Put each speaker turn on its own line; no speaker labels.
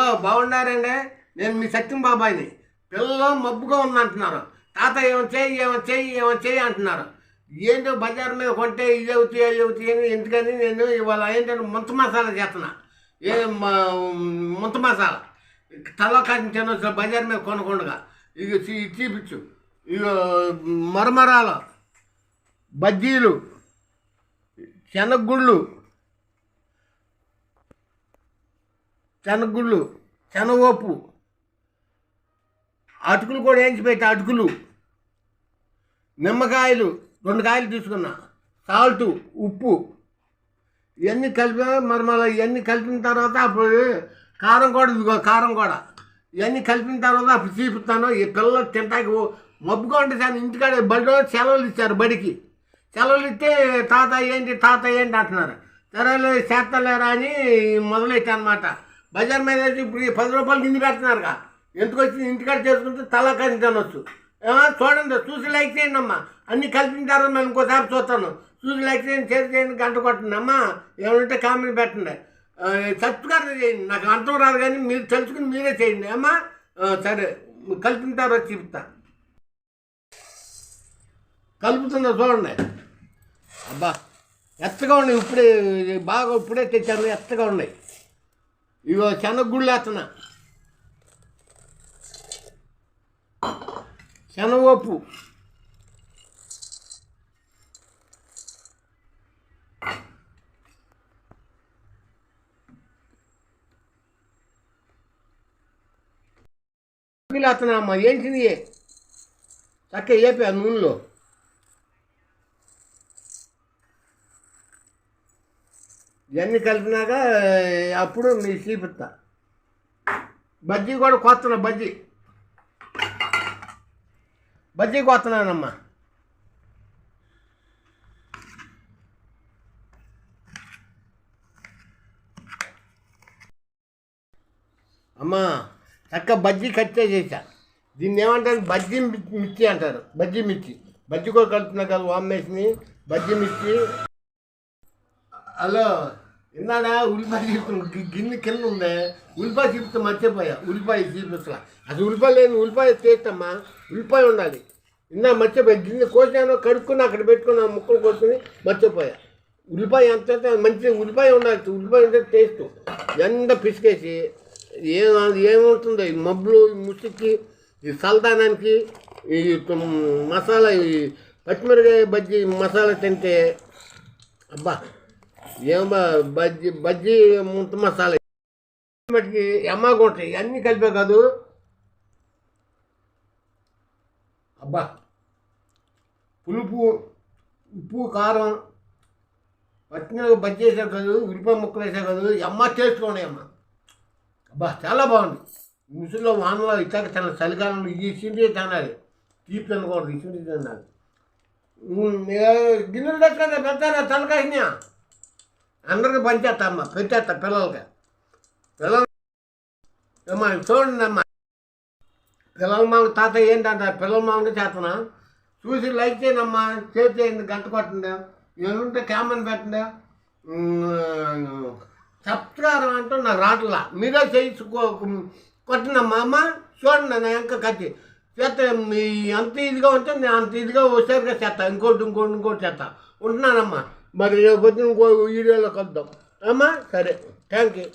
బాగున్నారండి. నేను మీ సత్యం బాబాయిని. పిల్లలు మబ్బుగా ఉందంటున్నారు తాత ఏమో చేయి ఏమో చేయి ఏమో చేయి అంటున్నారు. ఏంటో బజార్ మీద కొంటే ఇది అవుతాయి అది అవుతాయి అని ఎందుకని నేను ఇవాళ ఏంటంటే ముంత మసాలా చేస్తున్నా. ఏ ముంత మసాలా. తల కాసిన తినొచ్చు బజార్ మీద కొనకుండా ఇక చూపించు ఇక మరమరాలు బజ్జీలు శనగుళ్ళు శనగుళ్ళు శనగోపు అటుకులు కూడా వేయించి పెట్టి అటుకులు. నిమ్మకాయలు రెండు కాయలు తీసుకున్నా. సాల్ట్ ఉప్పు. ఇవన్నీ కలిపి మరి మళ్ళీ ఇవన్నీ కలిపిన తర్వాత అప్పుడు కారం కూడా ఇదిగో కారం కూడా. ఇవన్నీ కలిపిన తర్వాత అప్పుడు చూపిస్తాను ఈ పిల్లలు తింటాకి ఓ- మబ్బుగా ఉంటే సార్ ఇంటికాడ బడిలో సెలవులు ఇచ్చారు బడికి. సెలవులు ఇస్తే తాత ఏంటి తాత ఏంటి అంటున్నారు. సరేలే చేస్తలేరా అని మొదలెట్టా అనమాట బజార్ మీద ఇప్పుడు ఈ పది రూపాయలు కింద పెడుతున్నారుగా. ఎందుకు వచ్చి ఇంటికాడ చేసుకుంటే తలా కలిసి తినొచ్చు చూడండి చూసి లైక్ చేయండి అమ్మా. అన్ని కలిపిన తర్వాత నేను ఇంకోసారి చూస్తాను. చూసి లైక్ చేయండి షేర్ చేయండి గంట కొట్టండి అమ్మా. ఏమంటే కామెంట్ పెట్టండి. ఆ, సబ్స్క్రైబ్ చేయండి. నాకు అర్థం రాదు కానీ మీరు తెలుసుకుని మీరే చేయండి అమ్మా. సరే కలిపిన తర్వాత చెప్తా కలుపుతుందో చూడండి. అబ్బా ఎత్తగా ఉన్నాయి. ఇప్పుడే బాగా ఇప్పుడే తెచ్చారు. ఎత్తగా ఉన్నాయి. ఇగో శనగగుళ్ళు వేస్తున్నా శనగపప్పు. వేస్తున్నా అమ్మా ఏంటిది? చక్క ఏపి ఆ నూనెలో? ఇవన్నీ కలిపినాక అప్పుడు మీ చూపిస్తా బజ్జీ కూడా కొత్తనా బజ్జీ. బజ్జీ కొత్తనానమ్మా అమ్మా చక్క బజ్జీ కట్ చేసేసా. దీన్ని ఏమంటారు? బజ్జీ మిర్చి మిర్చి అంటారు. బజ్జీ మిర్చి. బజ్జీ కూడా కలుపుతున్నా కదా వామ్మేసిని బజ్జీ మిర్చి. హలో. విన్నాడా ఉల్లిపాయ చూపుతున్నా గిన్నె కింద ఉందే ఉల్లిపాయ చూపిస్తే మర్చిపోయా ఉల్లిపాయ చూపిస్తా అది ఉల్లిపాయ లేని ఉల్లిపాయ చేస్తమ్మా ఉల్లిపాయ ఉండాలి ఇందా మర్చిపోయా గిన్నె కోసాను కడుక్కుని అక్కడ పెట్టుకున్నా ముక్కలు కోసుకుని మర్చిపోయా ఉల్లిపాయ ఎంత మంచి ఉల్లిపాయ ఉండాలి ఉల్లిపాయ ఉంటే టేస్ట్ ఎంత పిసికేసి ఏం ఏముంటుంది ఈ మబ్బులు ఈ ఈ సల్దానానికి ఈ మసాలా ఈ పచ్చిమిరకాయ బజ్జీ మసాలా తింటే అబ్బా ఏమో బజ్జీ బజ్జీ ముంత మసాలా. మటుకి ఎమ్మగుంట ఇవన్నీ కలిపే కాదు. అబ్బా పులుపు ఉప్పు కారం పచ్చిమిరపకాయ బజ్జీ వేసా కాదు ఉల్లిపాయ ముక్కలు వేసా కాదు ఎమ్మ చేసుకోండి అమ్మ. అబ్బా చాలా బాగుంది. ముసుగులో వానలో ఇచ్చాక చాలా చలికాలంలో ఈ సిండి తినాలి. తీపి తినకూడదు ఈ సిండి తినాలి. గిన్నెలు తెచ్చుకుంటే పెద్ద తలకాయ అందరికి పంచేస్తా అమ్మ పెట్టేస్తా పిల్లలకి. పిల్లలు అమ్మా చూడండి అమ్మా. పిల్లల మామ తాత ఏంటంటే పిల్లల మామకి చేస్తున్నా. చూసి లైక్ చేయనమ్మా షేర్ చేయండి గంట కొట్టండి. ఏముంటే క్యామెరా పెట్టండి. సబ్స్క్రైబ్ అంటూ నాకు రాట్లా మీరే చేయించుకో కొట్టనమ్మా అమ్మ చూడండి నా ఇంకా కట్టి. చేస్తే మీ అంత ఇదిగా ఉంటే నేను అంత ఇదిగా హుషారుగా చేస్తా. ఇంకోటి ఇంకోటి ఇంకోటి చేస్తా. ఉంటున్నానమ్మా. మరి రేపు పొద్దున్న ఇంకో వీడియోలో కలుద్దాం అమ్మా సరే. Thank you